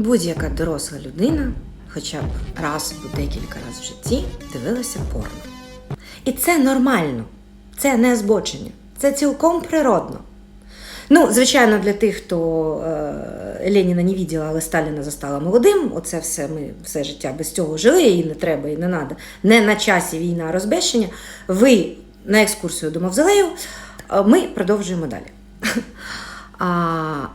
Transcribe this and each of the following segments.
Будь-яка доросла людина, хоча б раз або декілька разів в житті, дивилася порно. І це нормально, це не збочення, це цілком природно. Ну, звичайно, для тих, хто е, Леніна не виділа, але Сталіна застала молодим. Оце все ми все життя без цього жили, і не треба, і не треба. Не на часі війна, розбещення. Ви на екскурсію до Мавзолею. Ми продовжуємо далі. А,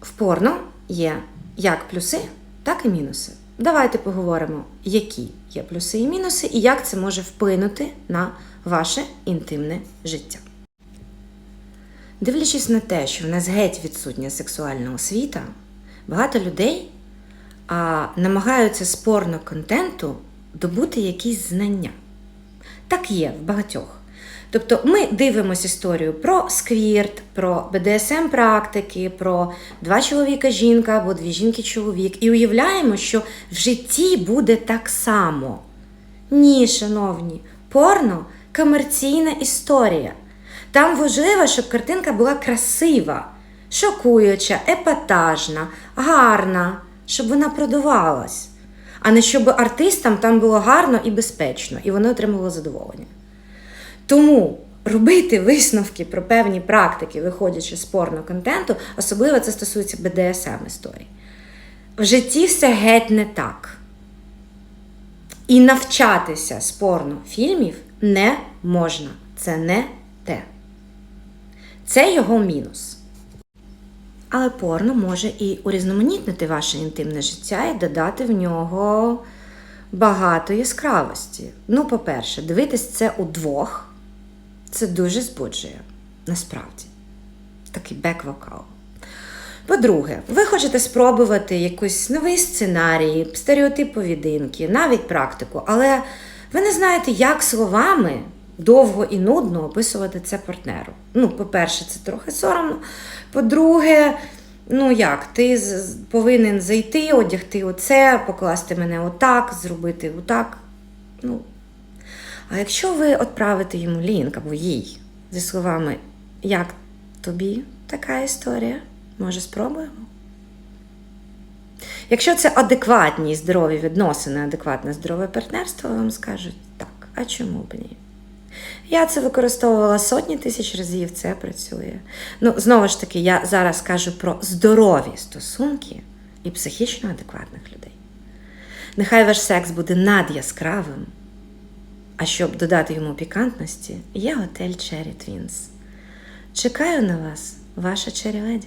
в порно є як плюси, так і мінуси. Давайте поговоримо, які є плюси і мінуси, і як це може вплинути на ваше інтимне життя. Дивлячись на те, що в нас геть відсутня сексуальна освіта, багато людей а, намагаються з порно-контенту добути якісь знання. Так є в багатьох. Тобто ми дивимося історію про сквірт, про БДСМ практики, про два чоловіка жінка або дві жінки чоловік, і уявляємо, що в житті буде так само. Ні, шановні, порно комерційна історія. Там важливо, щоб картинка була красива, шокуюча, епатажна, гарна, щоб вона продавалась, а не щоб артистам там було гарно і безпечно, і вони отримували задоволення. Тому робити висновки про певні практики, виходячи з порно-контенту, особливо це стосується БДСМ історій. В житті все геть не так. І навчатися з порнофільмів не можна. Це не те. Це його мінус. Але порно може і урізноманітнити ваше інтимне життя і додати в нього багато яскравості. Ну, по-перше, дивитись це удвох це дуже збуджує, насправді. Такий бек-вокал. По-друге, ви хочете спробувати якийсь новий сценарій, стереотип поведінки, навіть практику, але ви не знаєте, як словами довго і нудно описувати це партнеру. Ну, по-перше, це трохи соромно. По-друге, ну як, ти повинен зайти, одягти оце, покласти мене отак, зробити отак. Ну, а якщо ви відправите йому лінк або їй зі словами, як тобі така історія, може спробуємо? Якщо це адекватні і здорові відносини, адекватне здорове партнерство, вам скажуть так, а чому б ні? Я це використовувала сотні тисяч разів, це працює. Ну, знову ж таки, я зараз кажу про здорові стосунки і психічно адекватних людей. Нехай ваш секс буде надяскравим, а щоб додати йому пікантності, є готель Cherry Twins. Чекаю на вас, ваша Lady.